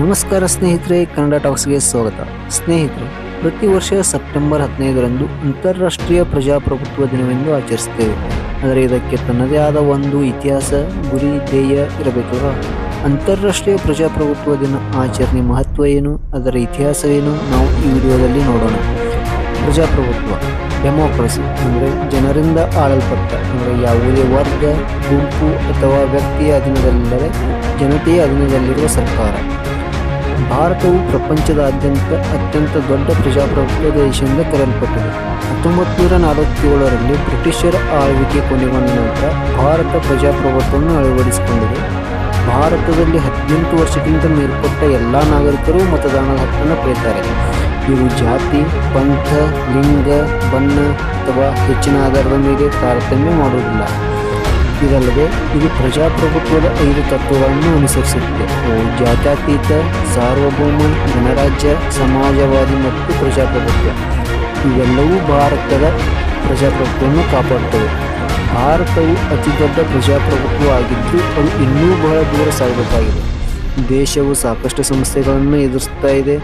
ನಮಸ್ಕಾರ ಸ್ನೇಹಿತರೆ, ಕನ್ನಡ ಟಾಕ್ಸ್ಗೆ ಸ್ವಾಗತ. ಸ್ನೇಹಿತರೆ, ಪ್ರತಿ ವರ್ಷ ಸೆಪ್ಟೆಂಬರ್ ಹದಿನೈದರಂದು ಅಂತಾರಾಷ್ಟ್ರೀಯ ಪ್ರಜಾಪ್ರಭುತ್ವ ದಿನವೆಂದು ಆಚರಿಸುತ್ತೇವೆ. ಆದರೆ ಇದಕ್ಕೆ ತನ್ನದೇ ಆದ ಒಂದು ಇತಿಹಾಸ, ಗುರಿ, ಧ್ಯೇಯ ಇರಬೇಕಲ್ವಾ? ಅಂತಾರಾಷ್ಟ್ರೀಯ ಪ್ರಜಾಪ್ರಭುತ್ವ ದಿನ ಆಚರಣೆ ಮಹತ್ವ ಏನು? ಅದರ ಇತಿಹಾಸವೇನು? ನಾವು ಈ ವಿಡಿಯೋದಲ್ಲಿ ನೋಡೋಣ. ಪ್ರಜಾಪ್ರಭುತ್ವ, ಡೆಮೋಕ್ರಸಿ ಅಂದರೆ ಜನರಿಂದ ಆಳಲ್ಪಟ್ಟ ಅಂದರೆ ಯಾವುದೇ ವರ್ಗ, ಗುಂಪು ಅಥವಾ ವ್ಯಕ್ತಿಯ ಅಧೀನದಲ್ಲಿಲ್ಲದೆ ಜನತೆಯ ಅಧೀನದಲ್ಲಿರುವ ಸರ್ಕಾರ. ಭಾರತವು ಪ್ರಪಂಚದಾದ್ಯಂತ ಅತ್ಯಂತ ದೊಡ್ಡ ಪ್ರಜಾಪ್ರಭುತ್ವ ದೇಶದಿಂದ ಕರೆಯಲ್ಪಟ್ಟಿದೆ. ಹತ್ತೊಂಬತ್ತು ನೂರ ನಲವತ್ತೇಳರಲ್ಲಿ ಬ್ರಿಟಿಷರ ಆಳ್ವಿಕೆ ಕೊನೆಗೊಂಡ ನಂತರ ಭಾರತ ಪ್ರಜಾಪ್ರಭುತ್ವವನ್ನು ಅಳವಡಿಸಿಕೊಂಡಿದೆ. ಭಾರತದಲ್ಲಿ ಹದಿನೆಂಟು ವರ್ಷಕ್ಕಿಂತ ಮೇಲ್ಪಟ್ಟ ಎಲ್ಲ ನಾಗರಿಕರು ಮತದಾನದ ಹಕ್ಕನ್ನು ಪಡೆಯುತ್ತಾರೆ. ಇವು ಜಾತಿ, ಪಂಥ, ಲಿಂಗ, ಬಣ್ಣ ಅಥವಾ ಹೆಚ್ಚಿನ ಆಧಾರದ ಮೇಲೆ ತಾರತಮ್ಯ ಮಾಡುವುದಿಲ್ಲ. ಇದಲ್ಲದೆ ಇದು ಪ್ರಜಾಪ್ರಭುತ್ವದ ಐದು ತತ್ವಗಳನ್ನು ಅನುಸರಿಸುತ್ತದೆ. ಜಾತ್ಯತೀತ, ಸಾರ್ವಭೌಮ, ಗಣರಾಜ್ಯ, ಸಮಾಜವಾದಿ ಮತ್ತು ಪ್ರಜಾಪ್ರಭುತ್ವ. ಇವೆಲ್ಲವೂ ಭಾರತದ ಪ್ರಜಾಪ್ರಭುತ್ವವನ್ನು ಕಾಪಾಡುತ್ತವೆ. ಭಾರತವು ಅತಿ ದೊಡ್ಡ ಪ್ರಜಾಪ್ರಭುತ್ವ ಆಗಿದ್ದು, ಅದು ಇನ್ನೂ ಬಹಳ ದೂರ ಸಾಗಬೇಕಾಗಿದೆ. ದೇಶವು ಸಾಕಷ್ಟು ಸಮಸ್ಯೆಗಳನ್ನು ಎದುರಿಸ್ತಾ ಇದೆ.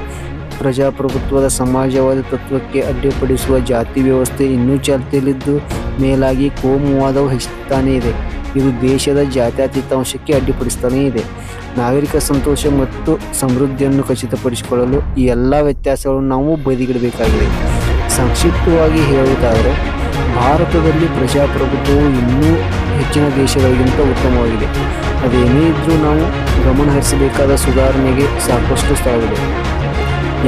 ಪ್ರಜಾಪ್ರಭುತ್ವದ ಸಮಾಜವಾದ ತತ್ವಕ್ಕೆ ಅಡ್ಡಿಪಡಿಸುವ ಜಾತಿ ವ್ಯವಸ್ಥೆ ಇನ್ನೂ ಚಾಲ್ತಿಯಲ್ಲಿದ್ದು ಮೇಲಾಗಿ ಕೋಮುವಾದವು ಹೆಚ್ಚುತ್ತಾನೇ ಇದೆ. ಇದು ದೇಶದ ಜಾತ್ಯತೀತ ಅಂಶಕ್ಕೆ ಅಡ್ಡಿಪಡಿಸ್ತಾನೇ ಇದೆ. ನಾಗರಿಕ ಸಂತೋಷ ಮತ್ತು ಸಮೃದ್ಧಿಯನ್ನು ಖಚಿತಪಡಿಸಿಕೊಳ್ಳಲು ಈ ಎಲ್ಲ ವ್ಯತ್ಯಾಸಗಳನ್ನು ನಾವು ಬದಿಗಿಡಬೇಕಾಗಿದೆ. ಸಂಕ್ಷಿಪ್ತವಾಗಿ ಹೇಳುವುದಾದರೆ, ಭಾರತದಲ್ಲಿ ಪ್ರಜಾಪ್ರಭುತ್ವವು ಇನ್ನೂ ಹೆಚ್ಚಿನ ದೇಶಗಳಿಗಿಂತ ಉತ್ತಮವಾಗಿದೆ. ಅದೇನೇ ಇದ್ದರೂ ನಾವು ಗಮನಹರಿಸಬೇಕಾದ ಸುಧಾರಣೆಗೆ ಸಾಕಷ್ಟು ಸ್ಥಳವಿದೆ.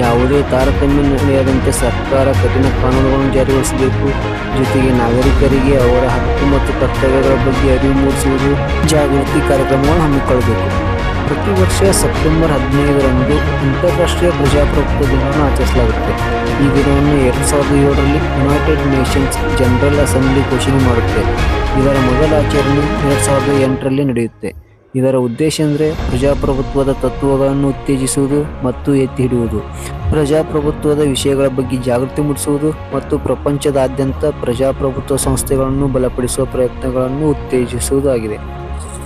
ಯಾವುದೇ ತಾರತಮ್ಯ ನಡೆಯದಂತೆ ಸರ್ಕಾರ ಕಠಿಣ ಕಾನೂನುಗಳನ್ನು ಜಾರಿಗೊಳಿಸಬೇಕು. ಜೊತೆಗೆ ನಾಗರಿಕರಿಗೆ ಅವರ ಹಕ್ಕು ಮತ್ತು ಕರ್ತವ್ಯಗಳ ಬಗ್ಗೆ ಅರಿವು ಮೂಡಿಸುವುದು ಜಾಗೃತಿ ಕಾರ್ಯಕ್ರಮಗಳನ್ನು ಹಮ್ಮಿಕೊಳ್ಳಬೇಕು. ಪ್ರತಿ ವರ್ಷ ಸೆಪ್ಟೆಂಬರ್ ಹದಿನೈದರಂದು ಅಂತಾರಾಷ್ಟ್ರೀಯ ಪ್ರಜಾಪ್ರಭುತ್ವ ದಿನವನ್ನು ಆಚರಿಸಲಾಗುತ್ತೆ ಈ ದಿನವನ್ನು ಎರಡು ಸಾವಿರದ ಏಳರಲ್ಲಿ ಯುನೈಟೆಡ್ ನೇಷನ್ಸ್ ಜನರಲ್ ಅಸೆಂಬ್ಲಿ ಘೋಷಣೆ ಮಾಡುತ್ತೆ. ಇದರ ಮೊದಲ ಆಚರಣೆ ಎರಡು ಸಾವಿರದ ಎಂಟರಲ್ಲಿ ನಡೆಯುತ್ತೆ. ಇದರ ಉದ್ದೇಶ ಅಂದರೆ ಪ್ರಜಾಪ್ರಭುತ್ವದ ತತ್ವಗಳನ್ನು ಉತ್ತೇಜಿಸುವುದು ಮತ್ತು ಎತ್ತಿ ಹಿಡಿಯುವುದು ಪ್ರಜಾಪ್ರಭುತ್ವದ ವಿಷಯಗಳ ಬಗ್ಗೆ ಜಾಗೃತಿ ಮೂಡಿಸುವುದು ಮತ್ತು ಪ್ರಪಂಚದಾದ್ಯಂತ ಪ್ರಜಾಪ್ರಭುತ್ವ ಸಂಸ್ಥೆಗಳನ್ನು ಬಲಪಡಿಸುವ ಪ್ರಯತ್ನಗಳನ್ನು ಉತ್ತೇಜಿಸುವುದಾಗಿದೆ.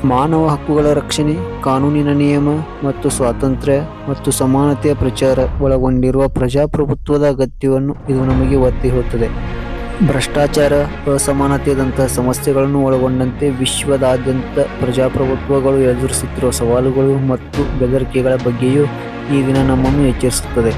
ಮಾನವ ಹಕ್ಕುಗಳ ರಕ್ಷಣೆ, ಕಾನೂನಿನ ನಿಯಮ ಮತ್ತು ಸ್ವಾತಂತ್ರ್ಯ ಮತ್ತು ಸಮಾನತೆಯ ಪ್ರಚಾರ ಒಳಗೊಂಡಿರುವ ಪ್ರಜಾಪ್ರಭುತ್ವದ ಅಗತ್ಯವನ್ನು ಇದು ನಮಗೆ ಒತ್ತಿ ಹೇಳುತ್ತದೆ. ಭ್ರಷ್ಟಾಚಾರ ಅಸಮಾನತೆಯಂತಹ ಸಮಸ್ಯೆಗಳನ್ನು ಒಳಗೊಂಡಂತೆ ವಿಶ್ವದಾದ್ಯಂತ ಪ್ರಜಾಪ್ರಭುತ್ವಗಳು ಎದುರಿಸುತ್ತಿರುವ ಸವಾಲುಗಳು ಮತ್ತು ಬೆದರಿಕೆಗಳ ಬಗ್ಗೆಯೂ ಈ ದಿನ ನಮ್ಮನ್ನು ಎಚ್ಚರಿಸುತ್ತದೆ.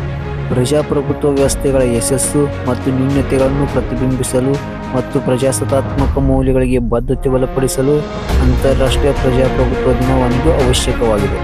ಪ್ರಜಾಪ್ರಭುತ್ವ ವ್ಯವಸ್ಥೆಗಳ ಯಶಸ್ಸು ಮತ್ತು ನ್ಯೂನ್ಯತೆಗಳನ್ನು ಪ್ರತಿಬಿಂಬಿಸಲು ಮತ್ತು ಪ್ರಜಾಸತ್ತಾತ್ಮಕ ಮೌಲ್ಯಗಳಿಗೆ ಬದ್ಧತೆ ಬಲಪಡಿಸಲು ಅಂತಾರಾಷ್ಟ್ರೀಯ ಪ್ರಜಾಪ್ರಭುತ್ವ ದಿನ ಒಂದು ಅವಶ್ಯಕವಾಗಿದೆ.